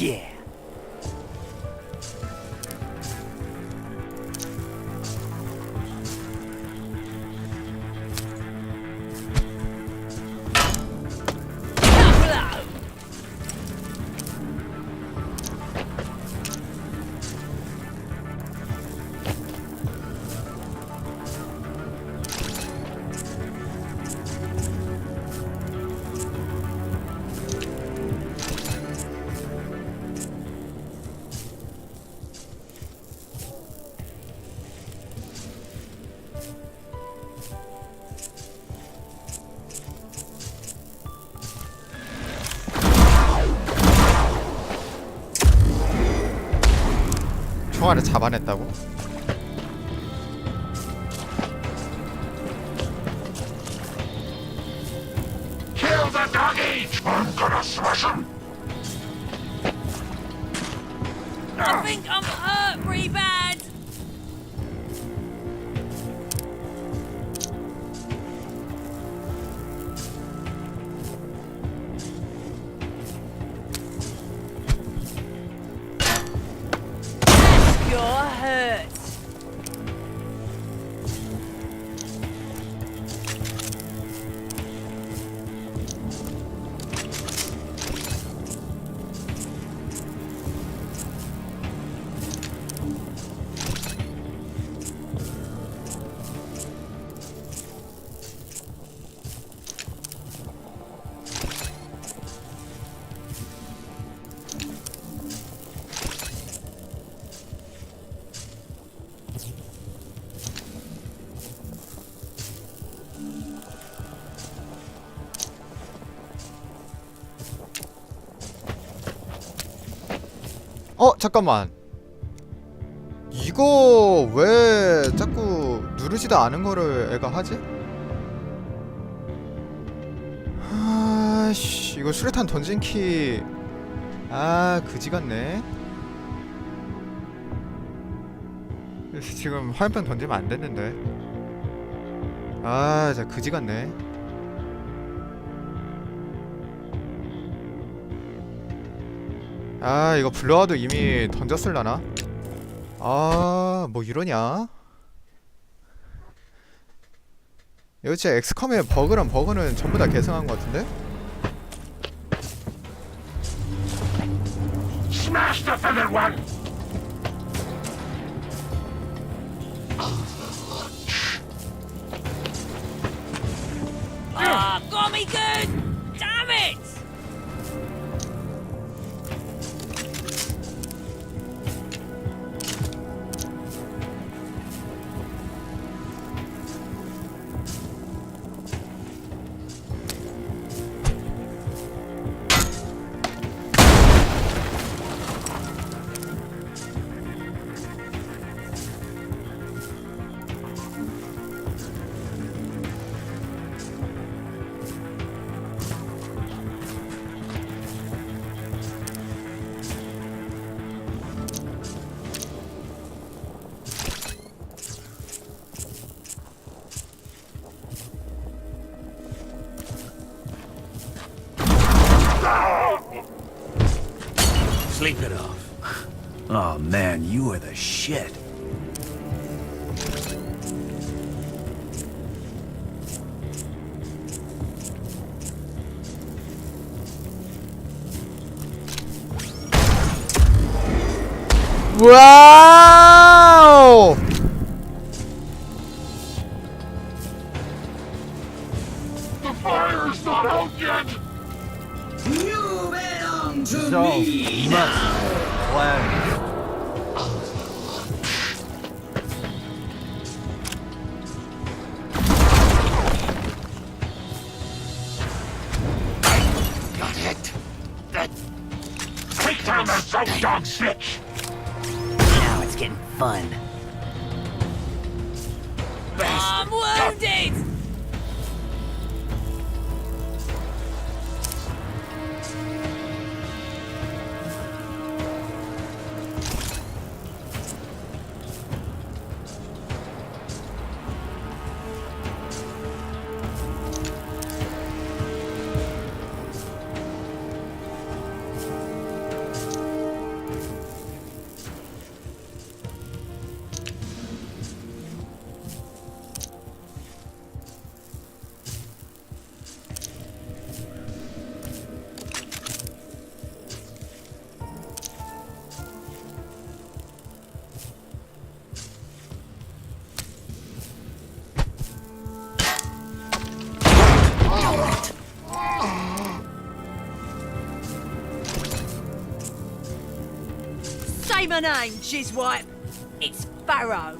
Yeah. 평화를 잡아냈다고? I think I'm hurt, rebound! 어 잠깐만. 이거 왜 자꾸 누르지도 않은 거를 애가 하지? 아씨 이거 수류탄 던진 키 아 그지 같네. 지금 화염병 던지면 안 됐는데. 아 진짜 그지 같네 아 이거 블러와도 이미 던졌을라나? 아 뭐 이러냐? 이거 진짜 엑스컴의 버그란 버그는 전부 다 계승한 것 같은데? Smash the! Sleep it off. Oh man, you are the shit. 와 the dog bitch! Now it's getting fun. I'm wounded. Say my name, Jizwipe. It's Farrow.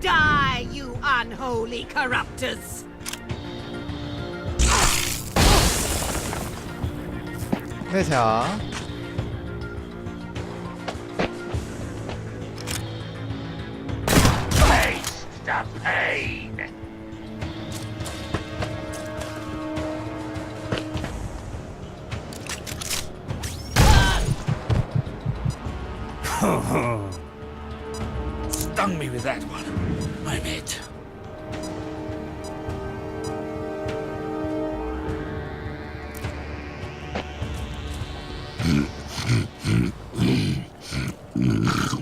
Die, you unholy corruptors! 那强，Mm-hmm.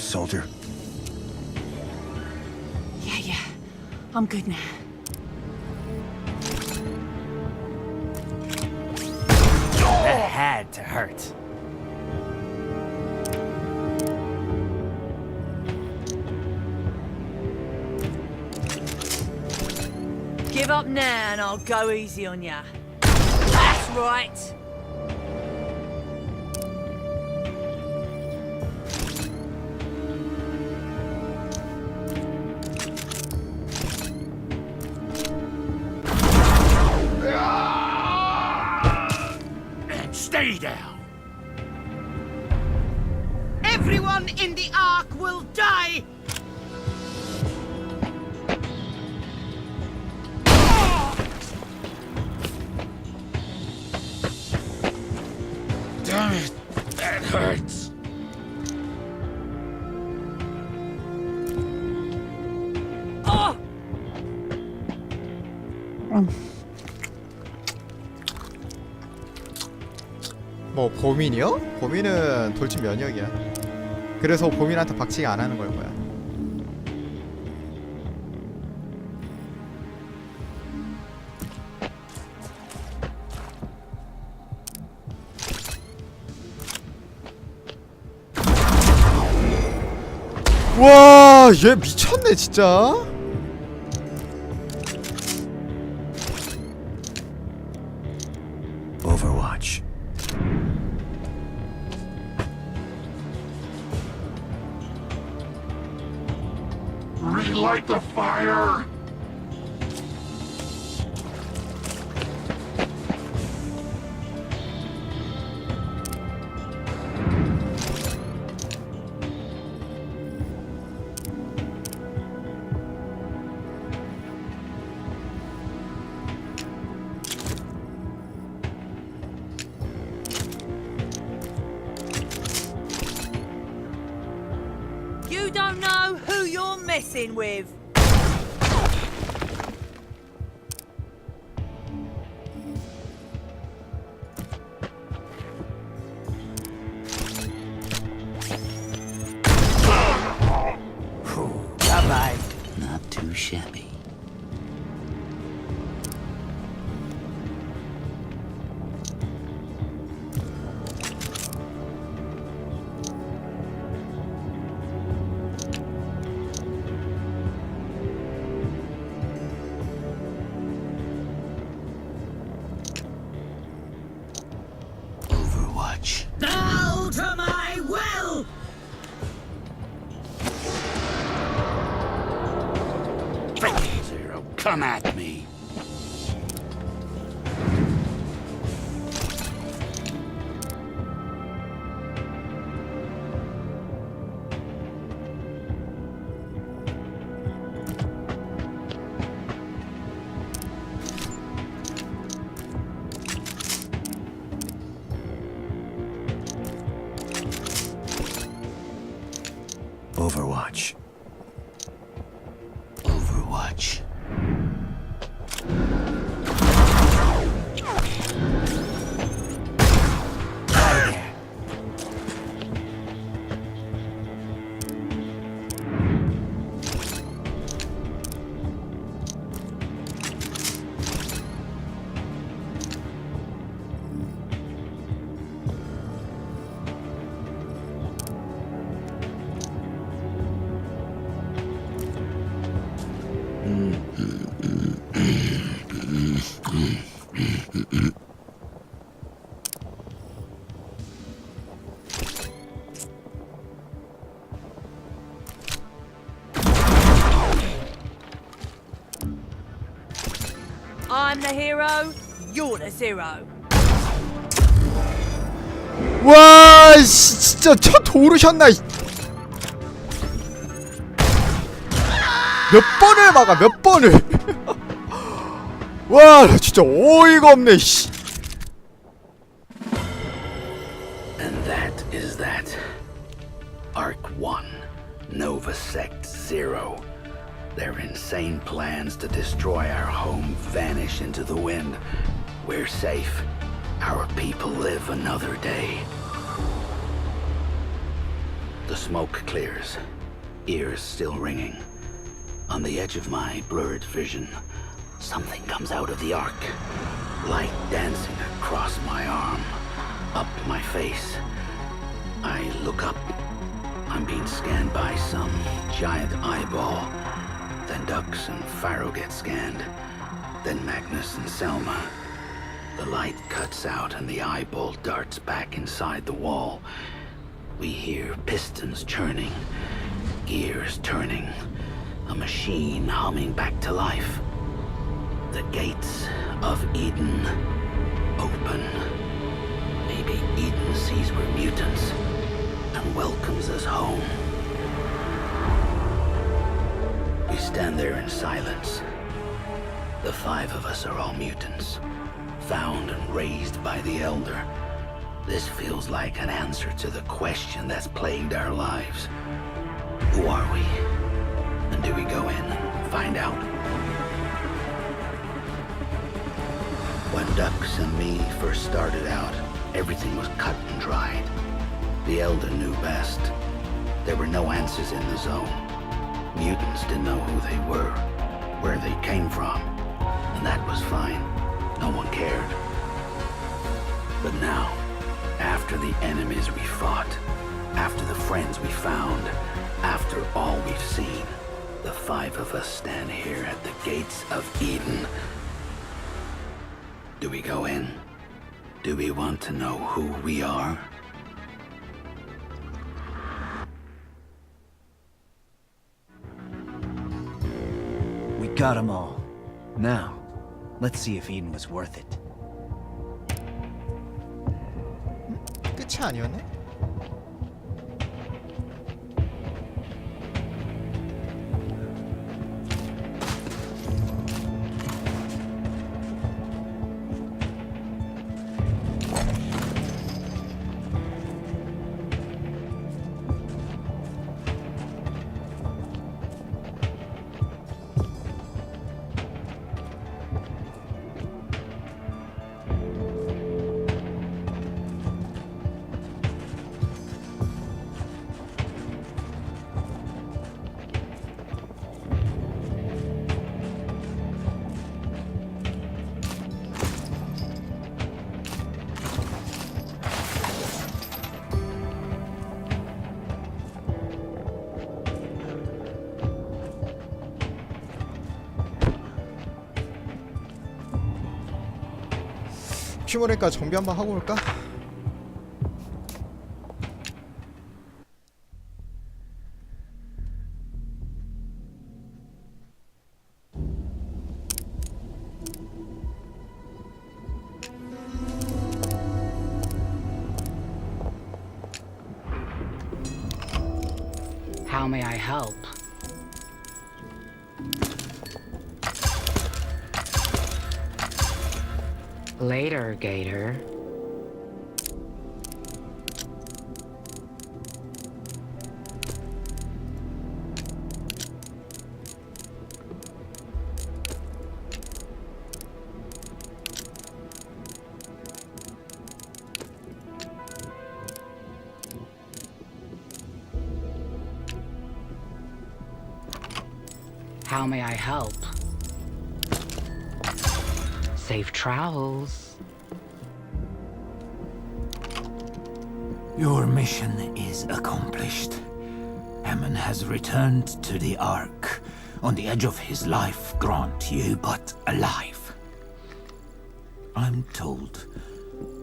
Up and at 'em, soldier. Yeah, yeah. I'm good now. That had to hurt. Give up now and I'll go easy on ya. That's right. That hurts. 뭐 보민이요? 보민은 돌진 면역이야. 그래서 보민한테 박치기 안 하는 걸 거야. 와, 얘 미쳤네 진짜. Messing with. Zero, come I'm the hero, you're the zero. 와 씨, 진짜 첫 오르셨나 이- 몇 번을 막아 몇 번을 와나 진짜 어이가 없네 씨. And that is that. Arc 1, Nova Sect 0. Their insane plans to destroy our home vanish into the wind. We're safe. Our people live another day. The smoke clears, ears still ringing. On the edge of my blurred vision, something comes out of the arc. Light dancing across my arm, up my face. I look up. I'm being scanned by some giant eyeball. Dux and Pharaoh get scanned. Then Magnus and Selma. The light cuts out and the eyeball darts back inside the wall. We hear pistons churning, gears turning, a machine humming back to life. The gates of Eden open. Maybe Eden sees we're mutants and welcomes us home. Stand there in silence. The five of us are all mutants, found and raised by the Elder. This feels like an answer to the question that's plagued our lives. Who are we? And do we go in and find out? When Dux and me first started out, everything was cut and dried. The Elder knew best. There were no answers in the zone. Mutants didn't know who they were, where they came from, and that was fine. No one cared. But now, after the enemies we fought, after the friends we found, after all we've seen, the five of us stand here at the gates of Eden. Do we go in? Do we want to know who we are? got them all. Now, let's see if Eden was worth it. 끝이 아니었네? 피모니까 정비 한번 하고 올까? Later, Gator. How may I help? Safe travels. Your mission is accomplished. Hammond has returned to the Ark. On the edge of his life, grant you but alive. I'm told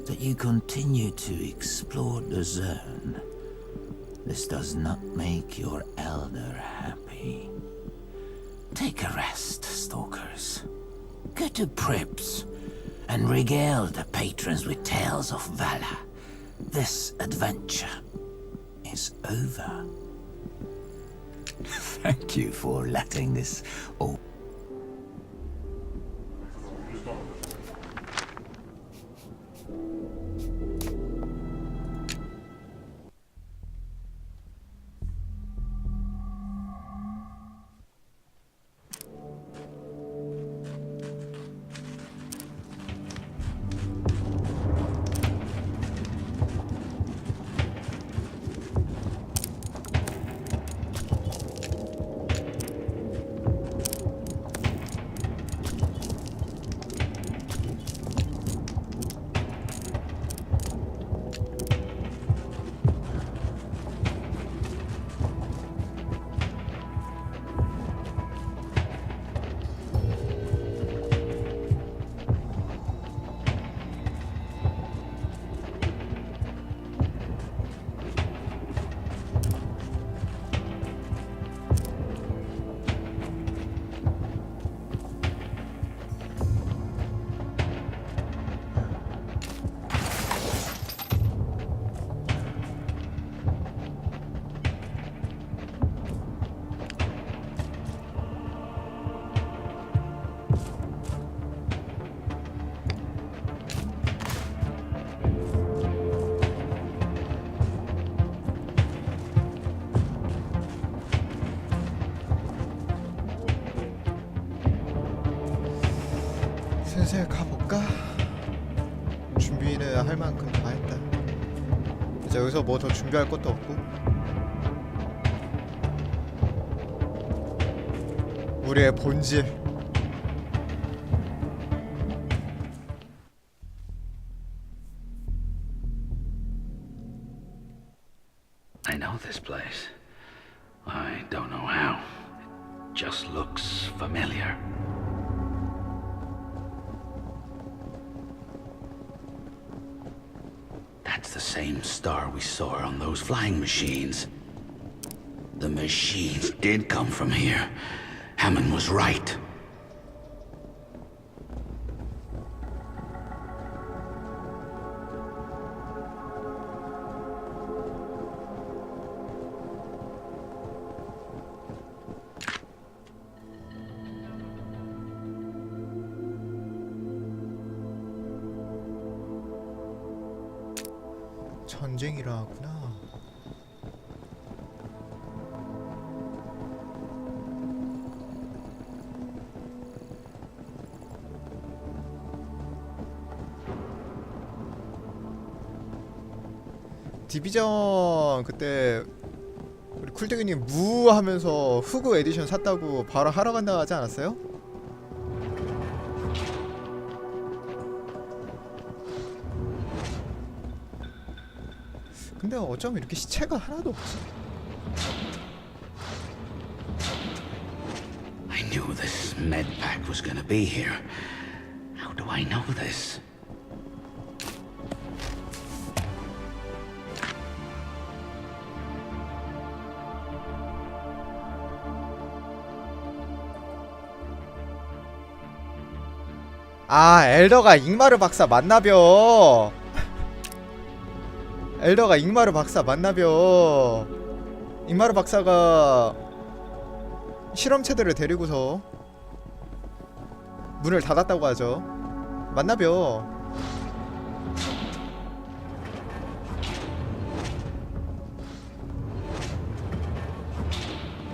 that you continue to explore the zone. This does not make your elder to Prips and regale the patrons with tales of valor. This adventure is over. Thank you for letting this all 준비는 할 만큼 다 했다. 이제 여기서 뭐 더 준비할 것도 없고. 우리의 본질. flying machines. The machines did come from here. Hammond was right. 전쟁이라 하구나. 디비전 그때 우리 쿨대기님 무 하면서 후그 에디션 샀다고 바로 하러 간다 하지 않았어요? 근데 어쩜 이렇게 시체가 하나도 없지? I knew this med pack was gonna be here. How do I know this? 아 엘더가 잉마르 박사 만나벼. 엘더가 잉마르 박사 만나벼. 잉마르 박사가 실험체들을 데리고서 문을 닫았다고 하죠. 만나벼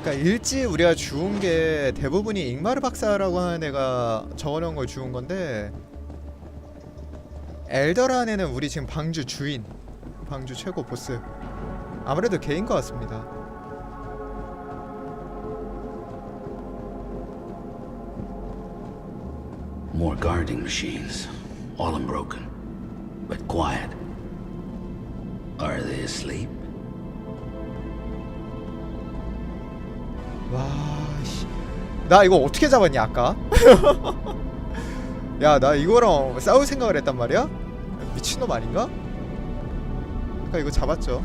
그러니까 일찍 우리가 주운 게 대부분이 잉마르 박사라고 하는 애가 적어놓은 걸 주운 건데 엘더라는 애는 우리 지금 방주 주인 방주 최고 보스 아무래도 개인 것 같습니다 More guarding machines. All unbroken. But quiet. Are they asleep? 와, 씨. 나 이거 어떻게 잡았냐, 아까? 야, 나 이거랑 싸울 생각을 했단 말이야? 미친놈 아닌가? 아까 이거 잡았죠.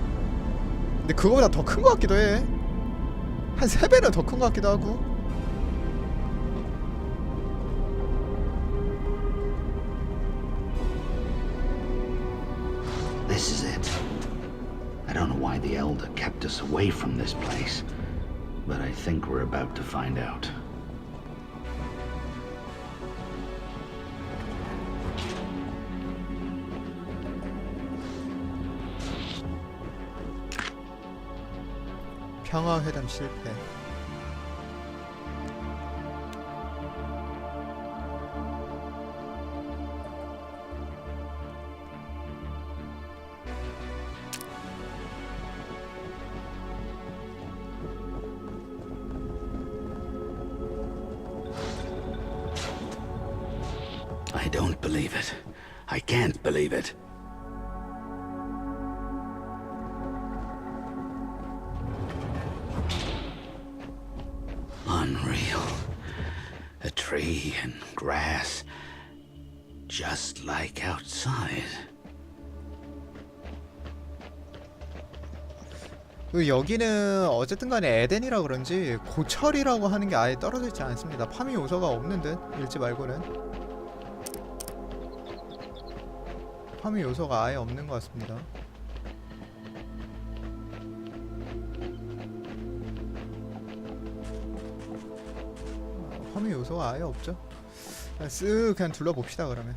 근데 그거보다 더 큰 것 같기도 해. 한 3배는 더 큰 것 같기도 하고. but I think we're about to find out. 평화회담 실패. I don't believe it. I can't believe it. Unreal. A tree and grass. Just like outside. 그 여기는 어쨌든 간에 에덴이라 그런지 고철이라고 하는 게 아예 떨어져 있지 않습니다. 파미 요소가 없는 듯 일지 말고는 파미 요소가 아예 없는 것 같습니다. 어, 파미 요소가 아예 없죠. 그냥 쓱 그냥 둘러봅시다 그러면.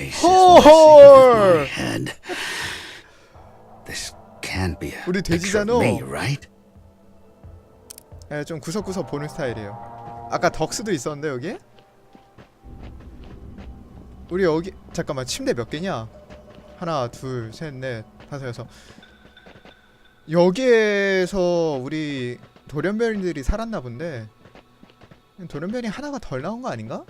A 우리 돼지잖아. 예, 좀 구석구석 보는 스타일이에요. 아까 덕스도 있었는데 여기? 우리 여기 잠깐만 침대 몇 개냐? 하나, 둘, 셋, 넷, 다섯, 여섯. 여기에서 우리 돌연변이들이 살았나 본데 돌연변이 하나가 덜 나온 거 아닌가?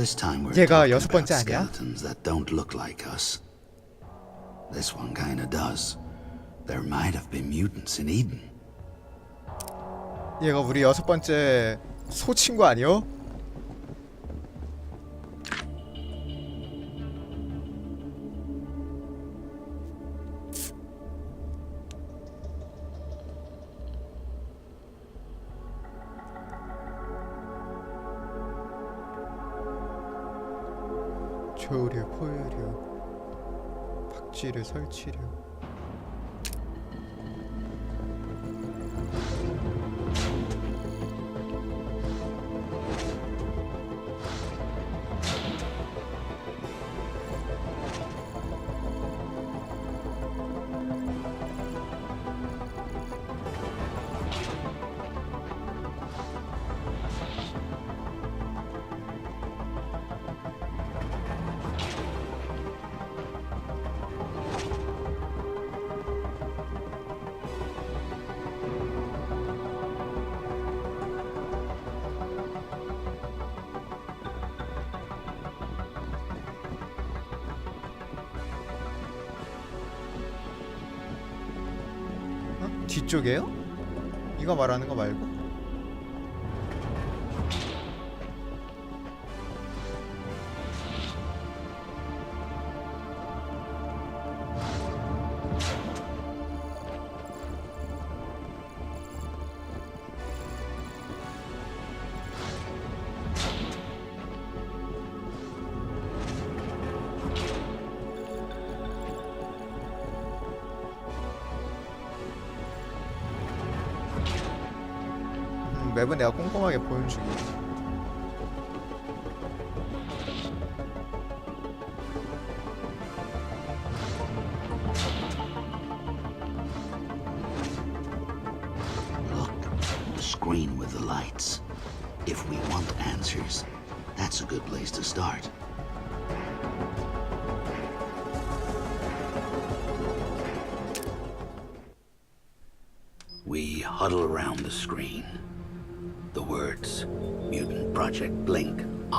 this time we're 얘가 talking 여섯 about 번째 아니야? skeletons that don't look like us. This one kinda does. There might have been mutants in Eden. 얘가 우리 여섯 번째 소 친구 아니요? 설치류. 뒤쪽에요? 이거 말하는 거 말고? 맵은 내가 꼼꼼하게 중이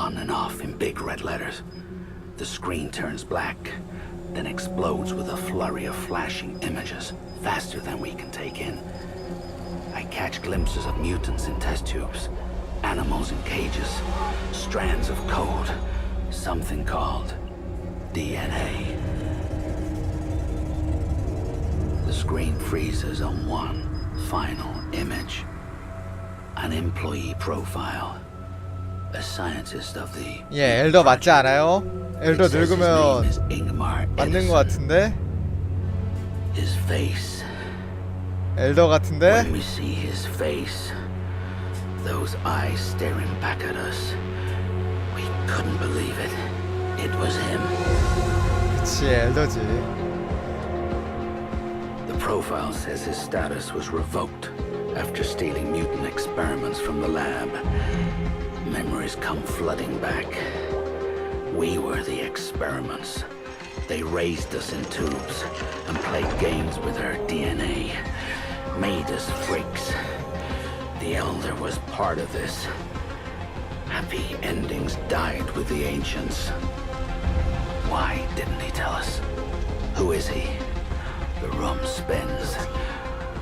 on and off in big red letters. The screen turns black, then explodes with a flurry of flashing images, faster than we can take in. I catch glimpses of mutants in test tubes, animals in cages, strands of code, something called DNA. The screen freezes on one final image an employee profile 예 엘더 맞지 않아요? 엘더 It says his name 늙으면 is Ingmar 맞는 거 Edison. 같은데? His face. 엘더 같은데? When we see his face, those eyes staring back at us, we couldn't believe it. It was him. 그치 엘더지 The profile says his status was revoked after stealing mutant experiments from the lab. Memories come flooding back. We were the experiments. They raised us in tubes and played games with our DNA, made us freaks. The Elder was part of this. Happy endings died with the ancients. Why didn't he tell us? Who is he? The room spins.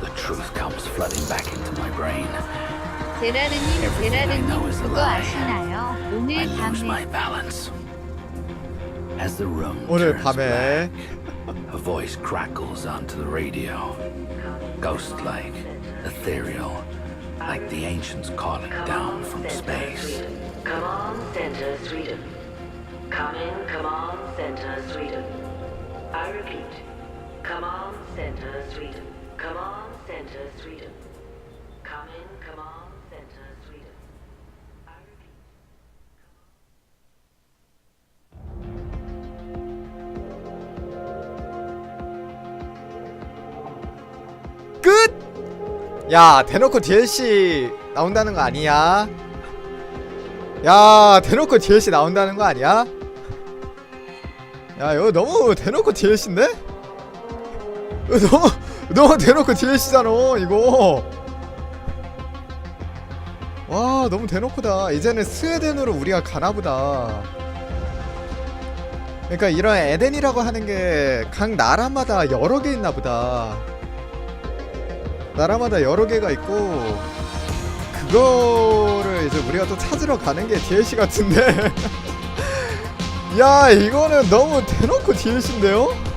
The truth comes flooding back into my brain. 제라르님, Everything I 제라르님 know is a 그거 lie. 아시나요? I 오늘 lose my 밤에 balance. As the room 오늘 turns 밤에 black, a voice crackles onto the radio. Ghost-like, ethereal, like the ancients calling down from space. Come on, Center Sweden. Come in, come on, Center Sweden. I repeat, come on, Center Sweden. Come on, Center Sweden. Come in, come on, 야 대놓고 DLC 나온다는 거 아니야? 야 대놓고 DLC 나온다는 거 아니야? 야 이거 너무 대놓고 DLC인데? 너무 너무 대놓고 DLC잖아 이거 와 너무 대놓고다 이제는 스웨덴으로 우리가 가나보다 그러니까 이런 에덴이라고 하는 게 각 나라마다 여러 개 있나 보다 나라마다 여러 개가 있고 그거를 이제 우리가 또 찾으러 가는 게 DLC 같은데 야 이거는 너무 대놓고 DLC인데요?